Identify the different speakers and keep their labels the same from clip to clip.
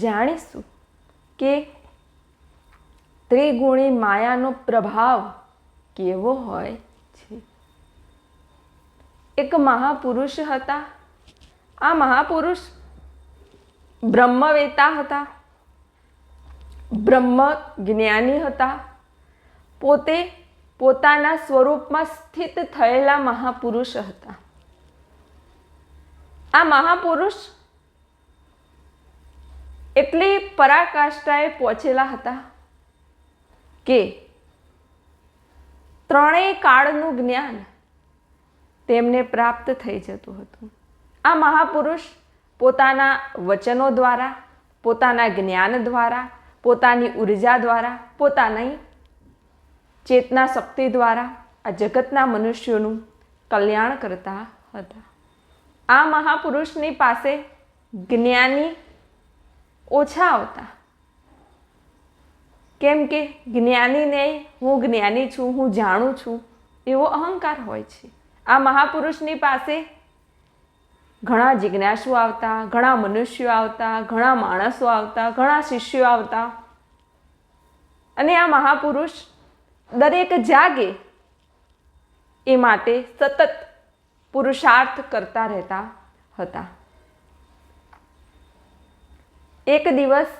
Speaker 1: જાણીશું કે ત્રિગુણી માયાનો પ્રભાવ કેવો હોય છે. એક મહાપુરુષ હતા. આ મહાપુરુષ બ્રહ્મવેતા હતા. બ્રહ્મ જ્ઞાની હતા. પોતે પોતાના સ્વરૂપમાં સ્થિત થયેલા મહાપુરુષ હતા. આ મહાપુરુષ એટલી પરાકાષ્ઠાએ પહોંચેલા હતા કે ત્રણેય કાળનું જ્ઞાન તેમને પ્રાપ્ત થઈ જતું હતું. આ મહાપુરુષ પોતાના વચનો દ્વારા, પોતાના જ્ઞાન દ્વારા, પોતાની ઊર્જા દ્વારા, પોતાની ચેતના શક્તિ દ્વારા આ જગતના મનુષ્યોનું કલ્યાણ કરતા હતા. આ મહાપુરુષની પાસે જ્ઞાની ઓછા આવતા કેમ કે જ્ઞાનીને હું જ્ઞાની છું, હું જાણું છું, એવો અહંકાર હોય છે. આ મહાપુરુષની પાસે ઘણા જિજ્ઞાસુ આવતા, ઘણા મનુષ્યો આવતા, ઘણા માણસો આવતા, ઘણા શિષ્યો આવતા. અને આ મહાપુરુષ દરેક જાગે એ માટે સતત પુરુષાર્થ કરતા રહેતા હતા. એક દિવસ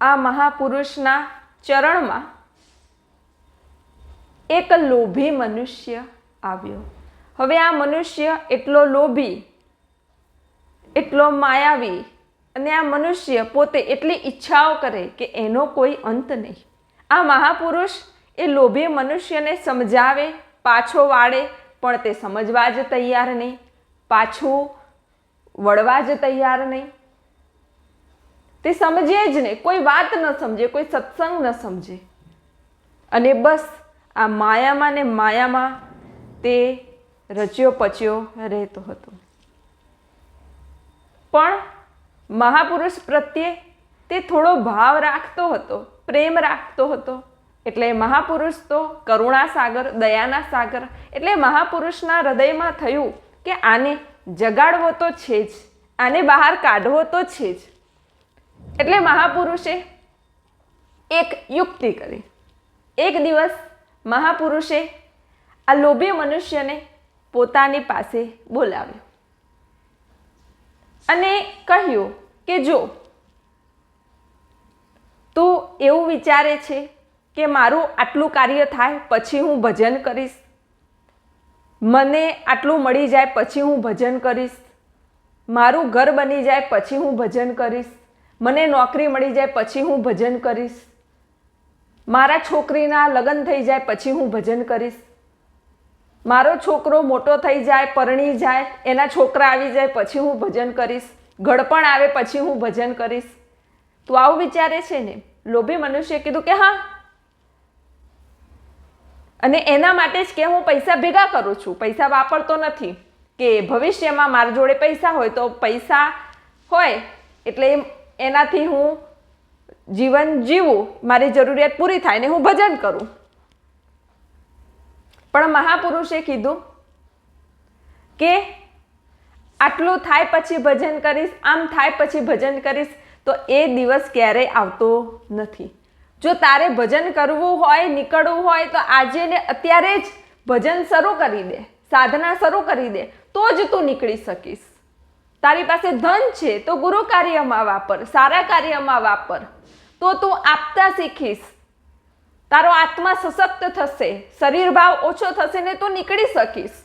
Speaker 1: આ મહાપુરુષના ચરણમાં એક લોભી મનુષ્ય આવ્યો. હવે આ મનુષ્ય એટલો લોભી, એટલો માયાવી અને આ મનુષ્ય પોતે એટલી ઈચ્છાઓ કરે કે એનો કોઈ અંત નહીં. આ મહાપુરુષ એ લોભી મનુષ્યને સમજાવે, પાછો વાળે, પણ તે સમજવા જ તૈયાર નહીં. પાછું વળવા જ તૈયાર નહીં. તે સમજે જ નહીં. કોઈ વાત ન સમજે, કોઈ સત્સંગ ન સમજે. અને બસ, આ માયામાં ને માયામાં તે રચ્યો પચ્યો રહેતો હતો. પણ મહાપુરુષ પ્રત્યે તે થોડો ભાવ રાખતો હતો, પ્રેમ રાખતો હતો. એટલે મહાપુરુષ તો કરુણા સાગર, દયાના સાગર, એટલે મહાપુરુષના હૃદયમાં થયું કે આને જગાડવો તો છે જ, આને બહાર કાઢવો તો છે જ. એટલે મહાપુરુષે એક યુક્તિ કરી. એક દિવસ મહાપુરુષે આ લોભી મનુષ્યને પોતાની પાસે બોલાવ્યો અને કહ્યું કે, જો, તું એવું વિચારે છે કે મારું આટલું કાર્ય થાય પછી હું ભજન કરીશ? મને આટલું મળી જાય પછી હું ભજન કરીશ? મારું ઘર બની જાય પછી હું ભજન કરીશ? મને નોકરી મળી જાય, પછી હું ભજન કરીશ. મારા છોકરીના લગ્ન થઈ જાય, પછી હું ભજન કરીશ. મારો છોકરો મોટો થઈ જાય, પરણી જાય, એના છોકરા આવી જાય, પછી હું ભજન કરીશ. ઘડપણ આવે, પછી હું ભજન કરીશ. તું આવું વિચારે છે ને? લોભી મનુષ્ય કીધું કે હા. અને એના માટે જ કે હું પૈસા ભેગા કરું છું. પૈસા વાપરતો નથી. કે ભવિષ્યમાં મારા જોડે પૈસા હોય તો પૈસા હોય, એટલે એનાથી હું જીવન જીવું, મારી જરૂરિયાત પૂરી થાય ને હું ભજન કરું. પણ મહાપુરુષે કીધું કે આટલું થાય પછી ભજન કરીશ, આમ થાય પછી ભજન કરીશ, તો એ દિવસ ક્યારેય આવતો નથી. જો તારે ભજન કરવું હોય, નીકળવું હોય, તો આજે ને અત્યારે જ ભજન શરૂ કરી દે, સાધના શરૂ કરી દે, તો જ તું નીકળી શકીશ. તારી પાસે ધન છે, તો ગુરુ કાર્યમાં વાપર, સારા કાર્યમાં વાપર. તો તું આપતા શીખીશ. તારો આત્મા સશક્ત થશે, શરીર ભાવ ઓછો થશે ને તું નીકળી શકીશ.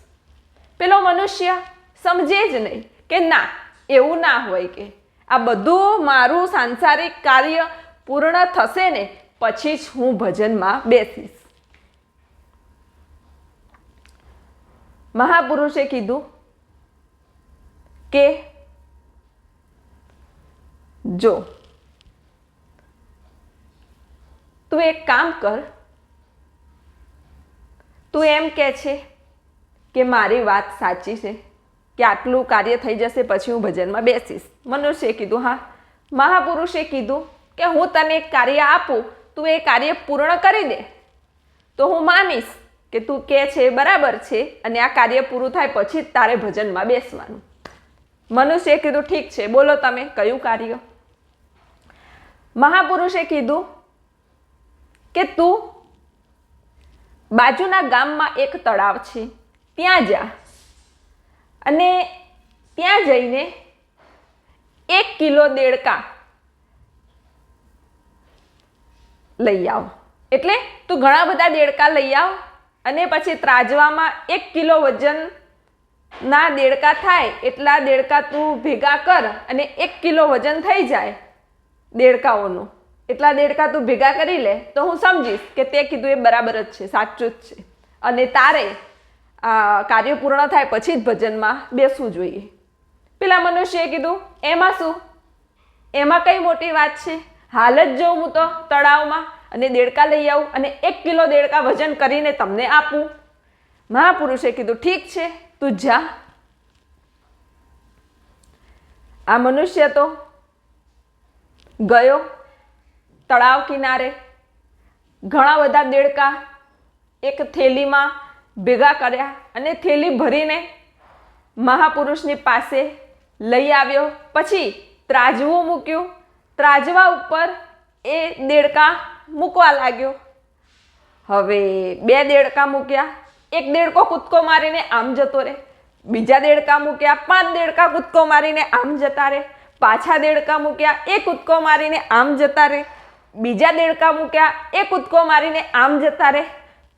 Speaker 1: પેલો મનુષ્ય સમજે જ નહીં કે ના, એવું ના હોય કે. આ બધું મારું સાંસારિક કાર્ય પૂર્ણ થશે ને પછી જ હું ભજનમાં બેસીશ. મહાપુરુષે કીધું કે જો તું એક કામ કર, તું એમ કે છે કે મારી વાત સાચી છે, કે આટલું કાર્ય થઈ જશે પછી હું ભજનમાં બેસીશ. મનુષ્યએ કીધું, હા. મહાપુરુષે કીધું કે હું તને એક કાર્ય આપું, તું એ કાર્ય પૂર્ણ કરી દે. તો હું માનીશ કે તું કે છે બરાબર છે અને આ કાર્ય પૂરું થાય પછી જ તારે ભજનમાં બેસવાનું. મનુષ્યએ કીધું, ઠીક છે, બોલો તમે, કયું કાર્ય? મહાપુરુષે કીધું કે, તું બાજુના ગામમાં એક તળાવ છે, ત્યાં જા. અને ત્યાં જઈને એક કિલો દેડકા લઈ આવ. એટલે તું ઘણા બધા દેડકા લઈ આવ અને પછી ત્રાજવામાં એક કિલો વજન ના દેડકા થાય એટલા દેડકા તું ભેગા કર અને એક કિલો વજન થઈ જાય દેડકાઓનું. એટલા દેડકા તું ભેગા કરી લે તો હું સમજીશ કે તે કીધું એ બરાબર જ છે, સાચું જ છે. અને તારે આ કાર્ય પૂર્ણ થાય પછી જ ભજનમાં બેસવું જોઈએ. પેલા મનુષ્યએ કીધું, એમાં શું? એમાં કઈ મોટી વાત છે? હાલ જ જોઉં હું તો તળાવમાં અને દેડકા લઈ આવું અને એક કિલો દેડકા વજન કરીને તમને આપું. મહાપુરુષે કીધું, ઠીક છે તું જા. આ મનુષ્ય તો ગયો તળાવ કિનારે. ઘણા બધા દેડકા એક થેલીમાં ભેગા કર્યા અને થેલી ભરીને મહાપુરુષની પાસે લઈ આવ્યો. પછી ત્રાજવું મૂક્યું. ત્રાજવા ઉપર એ દેડકા મૂકવા લાગ્યો. હવે બે દેડકા મૂક્યા. એક દેડકો કૂદકો મારીને આમ જતો રહે. બીજા દેડકા મૂક્યા, પાંચ દેડકા કૂદકો મારીને આમ જતા રહે. પાછા દેડકા મૂક્યા એ કૂદકો મારીને આમ જતા રહે. બીજા દેડકા મૂક્યા એ કૂદકો મારીને આમ જતા રહે.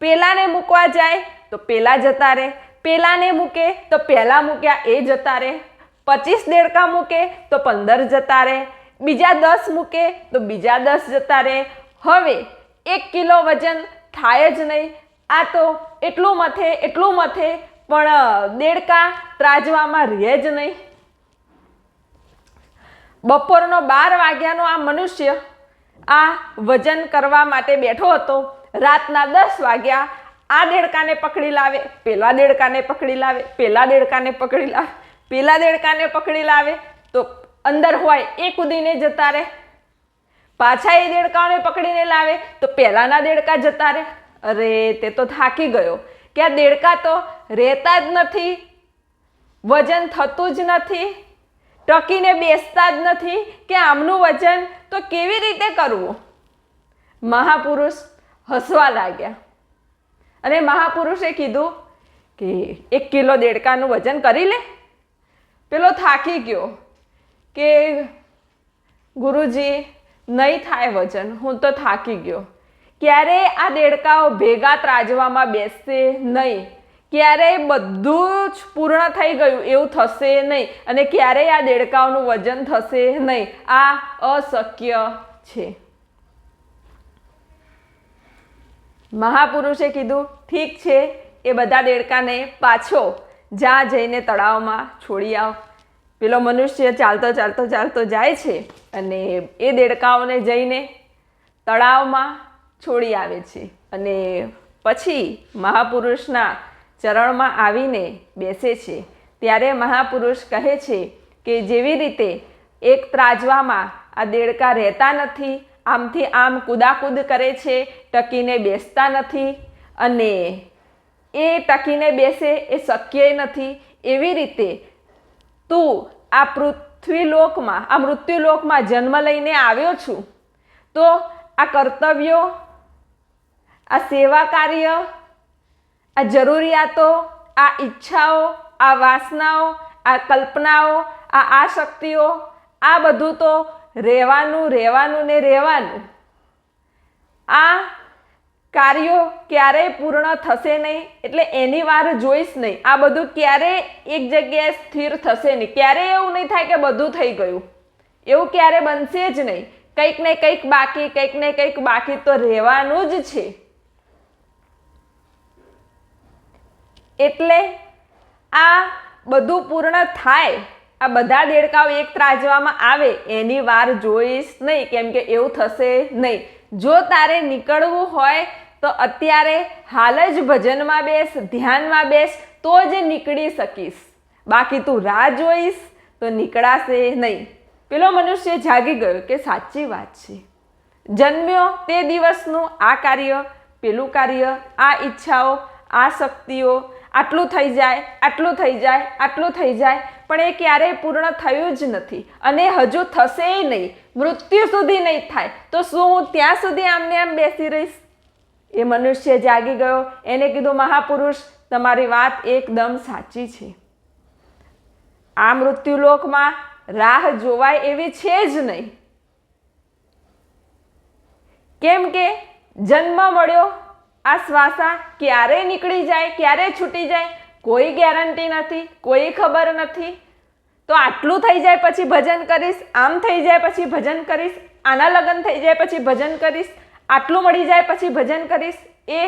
Speaker 1: પેલાને મૂકવા જાય, તો પેલા જતા રહે. પેલાને મૂકે, તો પહેલાં મૂક્યા, એ જતા રહે. પચીસ દેડકા મૂકે, તો પંદર જતા રહે. બીજા દસ મૂકે, તો બીજા દસ જતા રહે. હવે, એક કિલો વજન થાય જ નહીં. આ તો એટલું મથે એટલું મથે, પણ દેડકા ત્રાજવામાં રહે જ નહીં. બપોરનો બાર વાગ્યાનો આ મનુષ્ય આ વજન કરવા માટે બેઠો હતો. રાતના દસ વાગ્યા આ દેડકાને પકડી લાવે, પેલા દેડકાને પકડી લાવે, પેલા દેડકાને પકડી લાવે, પેલા દેડકાને પકડી લાવે, તો અંદર હોય એ કૂદીને જતા રહે. પાછા એ દેડકાઓને પકડીને લાવે, તો પહેલાંના દેડકા જતા રહે. અરે, તે તો થાકી ગયો. કે આ દેડકા તો રહેતા જ નથી, વજન થતું જ નથી, ટકીને બેસતા જ નથી. કે આમનું વજન તો કેવી રીતે કરવું? મહાપુરુષ હસવા લાગ્યા. અને મહાપુરુષે કીધું કે, એક કિલો દેડકાનું વજન કરી લે. પેલો થાકી ગયો કે, ગુરુજી, નહીં થાય વજન, હું તો થાકી ગયો. ક્યારેય આ દેડકાઓ ભેગા ત્રાજવામાં બેસશે નહીં? ક્યારેય બધું જ પૂર્ણ થઈ ગયું એવું થશે નહીં? અને ક્યારેય આ દેડકાઓનું વજન થશે નહીં? આ અશક્ય છે. મહાપુરુષે કીધું, ઠીક છે, એ બધા દેડકાને પાછો જ્યાં જઈને તળાવમાં છોડી આવ. પેલો મનુષ્ય ચાલતો ચાલતો ચાલતો જાય છે અને એ દેડકાઓને જઈને તળાવમાં છોડી આવે છે. અને પછી મહાપુરુષના ચરણમાં આવીને બેસે છે. ત્યારે મહાપુરુષ કહે છે કે જેવી રીતે એક ત્રાજવામાં આ દેડકા રહેતા નથી, આમથી આમ કૂદાકૂદ કરે છે, ટકીને બેસતા નથી અને એ ટકીને બેસે એ શક્ય નથી. એવી રીતે તું આ પૃથ્વીલોકમાં, આ મૃત્યુલોકમાં જન્મ લઈને આવ્યો છું, તો આ કર્તવ્યો આ સેવા કાર્ય, આ જરૂરિયાતો, આ ઈચ્છાઓ, આ વાસનાઓ, આ કલ્પનાઓ, આ આશક્તિઓ, આ બધું તો રહેવાનું રહેવાનું ને રહેવાનું. આ કાર્યો ક્યારેય પૂર્ણ થશે નહીં, એટલે એની વાર જોઈશ નહીં. આ બધું ક્યારેય એક જગ્યાએ સ્થિર થશે નહીં. ક્યારેય એવું નહીં થાય કે બધું થઈ ગયું. એવું ક્યારે બનશે જ નહીં. કંઈક ને કંઈક બાકી, કંઈક ને કંઈક બાકી તો રહેવાનું જ છે. એટલે આ બધું પૂર્ણ થાય, આ બધા દેડકાઓ એક ત્રાજવામાં આવે, એની વાર જોઈશ નહીં, કેમ કે એવું થશે નહીં. જો તારે નીકળવું હોય, તો અત્યારે હાલ જ ભજનમાં બેસ, ધ્યાનમાં બેસ, તો જ નીકળી શકીશ. બાકી તું રાહ જોઈશ, તો નીકળાશે નહીં. પેલો મનુષ્ય જાગી ગયો કે સાચી વાત છે. જન્મ્યો તે દિવસનું આ કાર્ય, પેલું કાર્ય, આ ઈચ્છાઓ, આ શક્તિઓ આટલું થઈ જાય, આટલું થઈ જાય, આટલું થઈ જાય, પણ એ ક્યારેય પૂર્ણ થયું જ નથી અને હજુ થશે નહીં, મૃત્યુ સુધી નહીં થાય. તો શું હું ત્યાં સુધી આમને આમ બેસી રહીશ? એ મનુષ્ય જાગી ગયો, એને કીધું, મહાપુરુષ, તમારી વાત એકદમ સાચી છે. આ મૃત્યુલોકમાં રાહ જોવાય એવી છે જ નહીં. કેમ કે જન્મ મળ્યો આ શ્વાસા ક્યારે નીકળી જાય, ક્યારે છૂટી જાય, કોઈ ગેરંટી નથી, કોઈ ખબર નથી. તો આટલું થઈ જાય પછી ભજન કરીશ, આમ થઈ જાય પછી ભજન કરીશ, આના લગ્ન થઈ જાય પછી ભજન કરીશ, આટલું મળી જાય પછી ભજન કરીશ, એ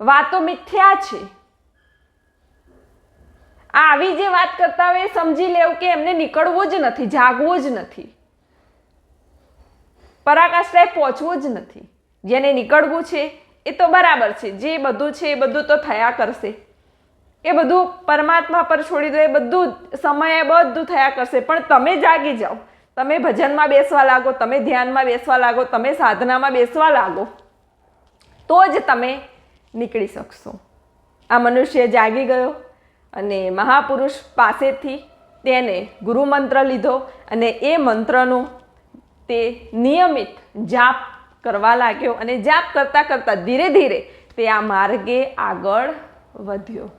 Speaker 1: વાતો મિથ્યા છે. આ આવી જે વાત કરતા હોય એ સમજી લેવું કે એમને નીકળવું જ નથી, જાગવું જ નથી. પરાકાષ્ઠાએ પહોંચવું જ નથી. જેને નીકળવું છે એ તો બરાબર છે. જે બધું છે એ બધું તો થયા કરશે. એ બધું પરમાત્મા પર છોડી દો, એ બધું સમયે બધું થયા કરશે. પણ તમે જાગી જાઓ. તમે ભજનમાં બેસવા લાગો, તમે ધ્યાનમાં બેસવા લાગો, તમે સાધનામાં બેસવા લાગો, તો જ તમે નીકળી શકશો. આ મનુષ્ય જાગી ગયો અને મહાપુરુષ પાસેથી તેને ગુરુમંત્ર લીધો અને એ મંત્રનું તે નિયમિત જાપ કરવા લાગ્યો અને જાપ કરતાં કરતાં ધીરે ધીરે તે આ માર્ગે આગળ વધ્યો.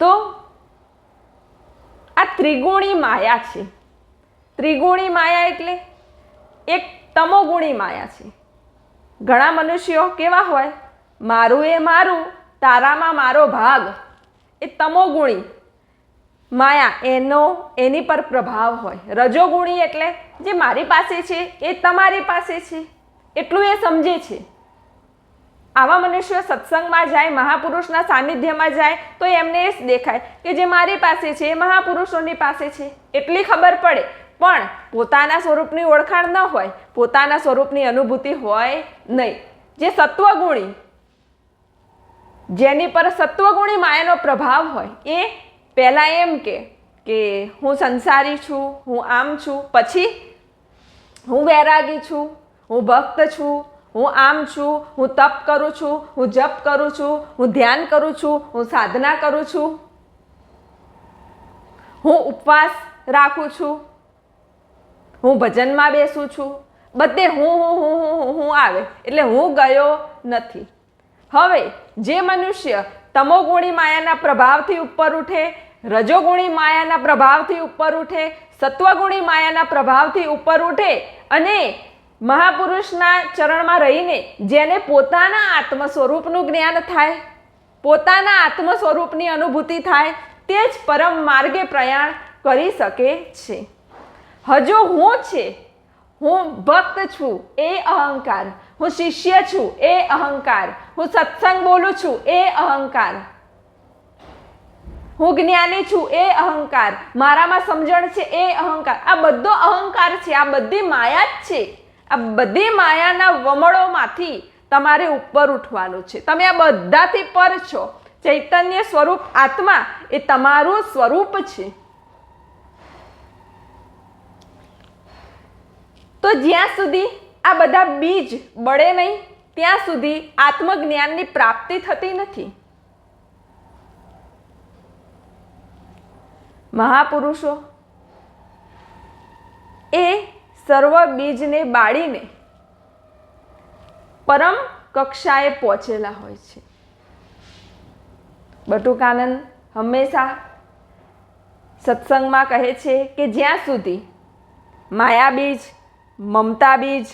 Speaker 1: તો આ ત્રિગુણી માયા છે. ત્રિગુણી માયા એટલે એક તમોગુણી માયા છે. ઘણા મનુષ્યો કેવા હોય, મારું એ મારું, તારામાં મારો ભાગ. એ તમોગુણી માયા, એનો, એની પર પ્રભાવ હોય. રજોગુણી એટલે જે મારી પાસે છે, એ તમારી પાસે છે. એટલું એ સમજે છે. આવા મનુષ્યો સત્સંગમાં જાય, મહાપુરુષના સાનિધ્યમાં જાય, તો એમને એ દેખાય કે જે મારી પાસે છે, એ મહાપુરુષોની પાસે છે. એટલી ખબર પડે. પણ પોતાના સ્વરૂપની ઓળખાણ ન હોય, પોતાના સ્વરૂપની અનુભૂતિ હોય નહીં. જે સત્વગુણી, જેની પર સત્વગુણી માયાનો પ્રભાવ હોય, એ પહેલાં એમ કે કે હું સંસારી છું, હું આમ છું, પછી હું વૈરાગી છું, હું ભક્ત છું, હું આમ છું, હું તપ કરું છું, હું જપ કરું છું, હું ધ્યાન કરું છું, હું સાધના કરું છું. હું ઉપવાસ રાખું છું. હું ભજનમાં બેસું છું. બધે હું હું હું હું હું હું આવે, એટલે હું ગયો નથી. હવે જે મનુષ્ય તમોગુણી માયાના પ્રભાવથી ઉપર ઉઠે રજોગુણી માયાના પ્રભાવથી ઉપર ઉઠે, સત્વગુણી માયાના પ્રભાવથી ઉપર ઉઠે અને મહાપુરુષના ચરણમાં રહીને જેને પોતાના આત્મ સ્વરૂપનું જ્ઞાન થાય, પોતાના આત્મ સ્વરૂપની અનુભૂતિ થાય, તે જ પરમ માર્ગે પ્રયાણ કરી શકે છે. હજુ હું છે, હું ભક્ત છું, એ અહંકાર. હું શિષ્ય છું, એ અહંકાર. હું સત્સંગ બોલું છું, એ અહંકાર. હું જ્ઞાની છું, એ અહંકાર. મારામાં સમજણ છે, એ અહંકાર. આ બધો અહંકાર છે, આ બધી માયા જ છે. આ બધી માયાના વમળોમાંથી તમારે ઉપર ઉઠવાનું છે. તમે આ બધાથી પર છો. ચૈતન્ય સ્વરૂપ આત્મા એ તમારું સ્વરૂપ છે. તો જ્યાં સુધી આ બધા બીજ બળે નહીં, ત્યાં સુધી આત્મજ્ઞાનની પ્રાપ્તિ થતી નથી. મહાપુરુષો, એ સર્વ બીજને બાળીને પરમ કક્ષાએ પહોંચેલા હોય છે. બટુકાનંદ હંમેશા સત્સંગમાં કહે છે કે જ્યાં સુધી માયા બીજ, મમતા બીજ,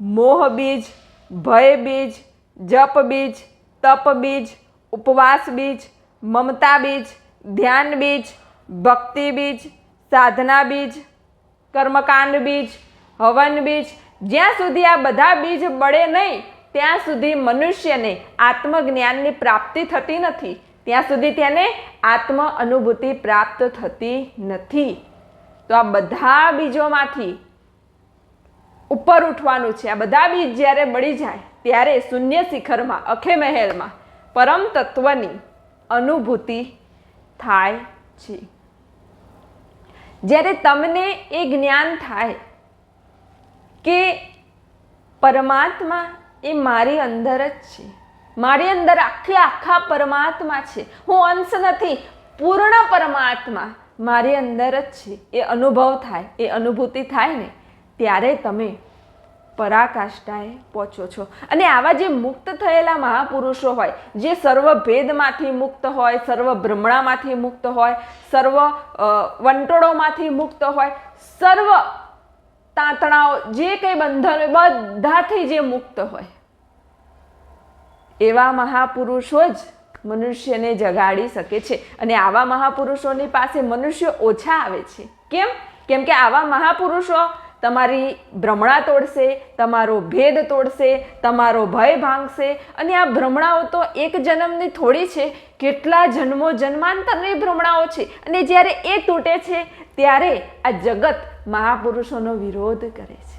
Speaker 1: મોહ બીજ, ભય બીજ, જપ બીજ, તપ બીજ, ઉપવાસ બીજ, મમતા બીજ, ધ્યાન બીજ ભક્તિ બીજ, સાધના બીજ, કર્મકાંડ બીજ, હવન બીજ. જ્યાં સુધી આ બધા બીજ બળે નહીં, ત્યાં સુધી મનુષ્યને આત્મજ્ઞાનની પ્રાપ્તિ થતી નથી. ત્યાં સુધી તેને આત્મ અનુભૂતિ પ્રાપ્ત થતી નથી. તો આ બધા બીજોમાંથી ઉપર ઉઠવાનું છે. આ બધા બીજ જ્યારે બળી જાય, ત્યારે શૂન્ય શિખરમાં, અખે મહેલમાં પરમ તત્વની અનુભૂતિ થાય છે. જ્યારે તમને એ જ્ઞાન થાય કે પરમાત્મા એ મારી અંદર જ છે. મારી અંદર આખે આખા પરમાત્મા છે. હું અંશ નથી, પૂર્ણ પરમાત્મા મારી અંદર જ છે. એ અનુભવ થાય, એ અનુભૂતિ થાય ને, ત્યારે તમે પરાકાષ્ઠાએ પહોંચો છો. અને આવા જે મુક્ત થયેલા મહાપુરુષો હોય, જે સર્વ ભેદમાંથી મુક્ત હોય સર્વ ભ્રમણામાંથી મુક્ત હોય, સર્વ વંટોળોમાંથી મુક્ત હોય, સર્વ તાંતણાઓ, જે કંઈ બંધન બધાથી જે મુક્ત હોય, એવા મહાપુરુષો જ મનુષ્યને જગાડી શકે છે. અને આવા મહાપુરુષોની પાસે મનુષ્ય ઓછા આવે છે. કેમ? કેમ કે આવા મહાપુરુષો તમારી ભ્રમણા તોડશે, તમારો ભેદ તોડશે, તમારો ભય ભાંગશે. અને આ ભ્રમણાઓ તો એક જન્મની થોડી છે. કેટલા જન્મો જન્માંતરની ભ્રમણાઓ છે. અને જ્યારે એ તૂટે છે, ત્યારે આ જગત મહાપુરુષોનો વિરોધ કરે છે.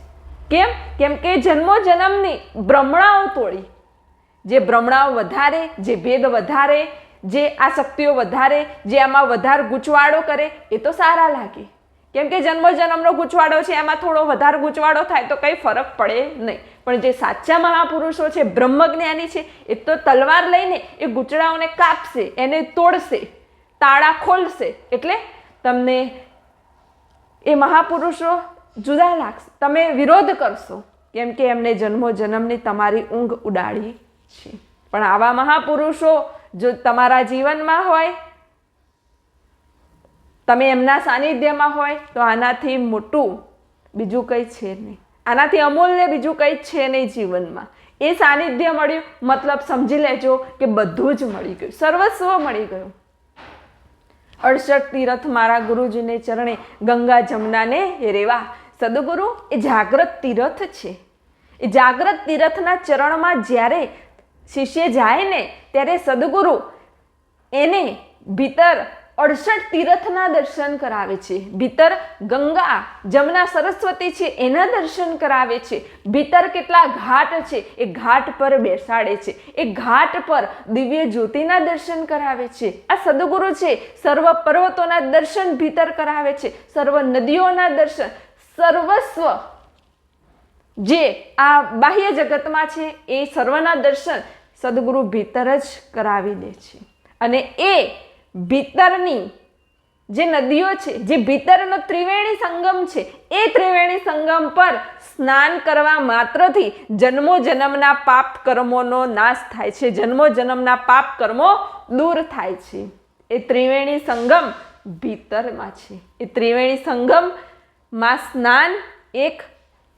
Speaker 1: કેમ? કેમ કે જન્મો જન્મની ભ્રમણાઓ તોડી. જે ભ્રમણાઓ વધારે, જે ભેદ વધારે, જે આ શક્તિઓ વધારે, જે આમાં વધારે ગૂંચવાડો કરે, એ તો સારા લાગે. કેમ કે જન્મ જન્મનો ગૂંચવાડો છે, એમાં થોડો વધારે ગૂંચવાડો થાય તો કંઈ ફરક પડે નહીં. પણ જે સાચા મહાપુરુષો છે, બ્રહ્મજ્ઞાની છે, એ તો તલવાર લઈને એ ગૂંચડાઓને કાપશે, એને તોડશે, તાળા ખોલશે. એટલે તમને એ મહાપુરુષો જુદા લાગશે. તમે વિરોધ કરશો, કેમ કે એમને જન્મો જન્મની તમારી ઊંઘ ઉડાડી છે. પણ આવા મહાપુરુષો જો તમારા જીવનમાં હોય તમે એમના સાનિધ્યમાં હોય તો આનાથી મોટું બીજું કંઈ છે નહીં. આનાથી અમૂલ્ય બીજું કંઈ છે નહીં જીવનમાં. એ સાનિધ્ય મળ્યું, મતલબ સમજી લેજો કે બધું જ મળી ગયું. સર્વસ્વ મળી ગયું. અડસઠ તીરથ મારા ગુરુજીને ચરણે ગંગા જમનાને રેવા, સદગુરુ, એ જાગ્રત તીરથ છે. એ જાગ્રત તીરથના ચરણમાં જ્યારે શિષ્ય જાય ને, ત્યારે સદગુરુ એને ભીતર અડસઠ તીરથના દર્શન કરાવે છે. ભીતર ગંગા, જમના સરસ્વતી છે, એના દર્શન કરાવે છે. ભીતર કેટલા ઘાટ છે, એ ઘાટ પર બેસાડે છે. એ ઘાટ પર દિવ્ય જ્યોતિના દર્શન કરાવે છે. આ સદગુરુ છે, સર્વ પર્વતોના દર્શન ભીતર કરાવે છે. સર્વ નદીઓના દર્શન, સર્વસ્વ. જે આ બાહ્ય જગતમાં છે, એ સર્વના દર્શન સદગુરુ ભીતર જ કરાવી દે છે. અને એ ભીતરની જે નદીઓ છે, જે ભીતરનો ત્રિવેણી સંગમ છે, એ ત્રિવેણી સંગમ પર સ્નાન કરવા માત્રથી જન્મો જન્મના પાપ કર્મોનો નાશ થાય છે. જન્મો જન્મના પાપ કર્મો દૂર થાય છે. એ ત્રિવેણી સંગમ ભીતરમાં છે. એ ત્રિવેણી સંગમમાં સ્નાન એક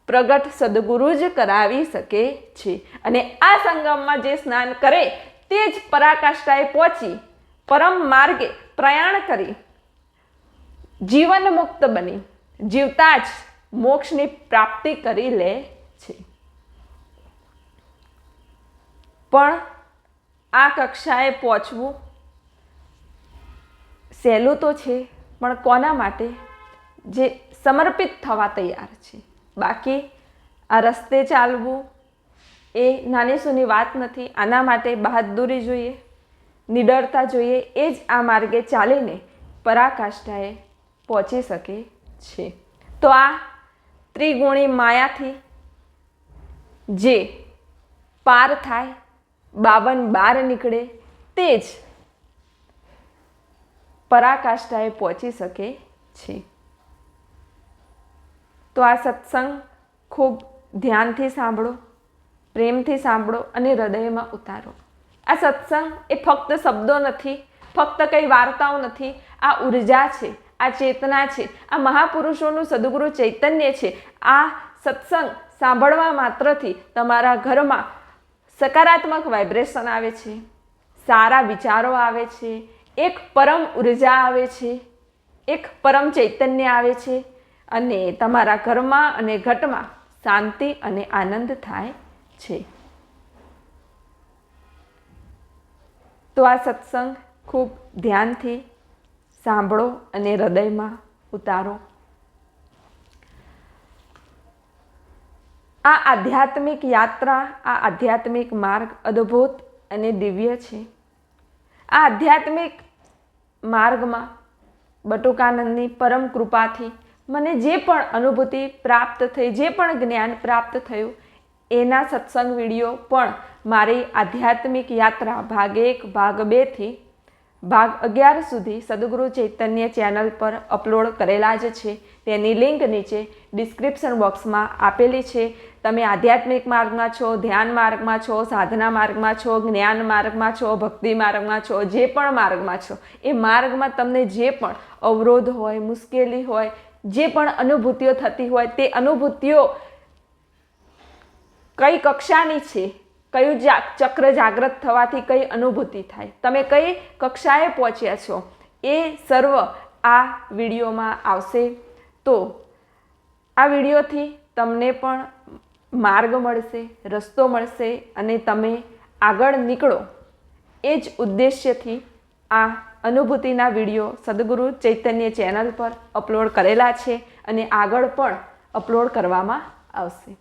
Speaker 1: પ્રગટ સદગુરુ જ કરાવી શકે છે. અને આ સંગમમાં જે સ્નાન કરે, તે જ પરાકાષ્ઠાએ પહોંચી પરમ માર્ગે પ્રયાણ કરી. જીવન મુક્ત બની. જીવતા જ મોક્ષની પ્રાપ્તિ કરી લે છે. પણ આ કક્ષાએ પહોંચવું સહેલું તો છે, પણ કોના માટે? જે સમર્પિત થવા તૈયાર છે. બાકી આ રસ્તે ચાલવું એ નાની સૂની વાત નથી. આના માટે બહાદુરી જોઈએ. નિડરતા જોઈએ એ જ આ માર્ગે ચાલીને પરાકાષ્ઠાએ પહોંચી શકે છે. તો આ ત્રિગુણી માયાથી જે પાર થાય, બાવન બાર નીકળે તે જ પરાકાષ્ઠાએ પહોંચી શકે છે. તો આ સત્સંગ ખૂબ ધ્યાનથી સાંભળો, પ્રેમથી સાંભળો અને હૃદયમાં ઉતારો. આ સત્સંગ એ ફક્ત શબ્દો નથી, ફક્ત કંઈ વાર્તાઓ નથી. આ ઊર્જા છે, આ ચેતના છે, આ મહાપુરુષોનું સદગુરુ ચૈતન્ય છે. આ સત્સંગ સાંભળવા માત્રથી તમારા ઘરમાં સકારાત્મક વાઇબ્રેશન આવે છે, સારા વિચારો આવે છે, એક પરમ ઊર્જા આવે છે, એક પરમ ચૈતન્ય આવે છે અને તમારા ઘરમાં અને ઘટમાં શાંતિ અને આનંદ થાય છે. તો આ સત્સંગ ખૂબ ધ્યાનથી સાંભળો અને હૃદયમાં ઉતારો. આ આધ્યાત્મિક યાત્રા, આ આધ્યાત્મિક માર્ગ અદ્ભુત અને દિવ્ય છે. આ આધ્યાત્મિક માર્ગમાં બટુકાનંદની પરમ કૃપાથી મને જે પણ અનુભૂતિ પ્રાપ્ત થઈ, જે પણ જ્ઞાન પ્રાપ્ત થયું એના સત્સંગ વીડિયો પણ મારી આધ્યાત્મિક યાત્રા ભાગ એક, ભાગ બેથી ભાગ અગિયાર સુધી સદગુરુ ચૈતન્ય ચેનલ પર અપલોડ કરેલા જ છે. તેની લિંક નીચે ડિસ્ક્રિપ્શન બોક્સમાં આપેલી છે. તમે આધ્યાત્મિક માર્ગમાં છો, ધ્યાન માર્ગમાં છો, સાધના માર્ગમાં છો, જ્ઞાન માર્ગમાં છો, ભક્તિ માર્ગમાં છો, જે પણ માર્ગમાં છો, એ માર્ગમાં તમને જે પણ અવરોધ હોય, મુશ્કેલી હોય, જે પણ અનુભૂતિઓ થતી હોય, તે અનુભૂતિઓ કઈ કક્ષાની છે? કયું ચક્ર જાગ્રત થવાથી કઈ અનુભૂતિ થાય? તમે કઈ કક્ષાએ પહોંચ્યા છો? એ સર્વ આ વિડીયોમાં આવશે. તો આ વિડીયોથી તમને પણ માર્ગ મળશે, રસ્તો મળશે અને તમે આગળ નીકળો. એ જ ઉદ્દેશ્યથી આ અનુભૂતિના વીડિયો સદગુરુ ચૈતન્ય ચેનલ પર અપલોડ કરેલા છે અને આગળ પણ અપલોડ કરવામાં આવશે.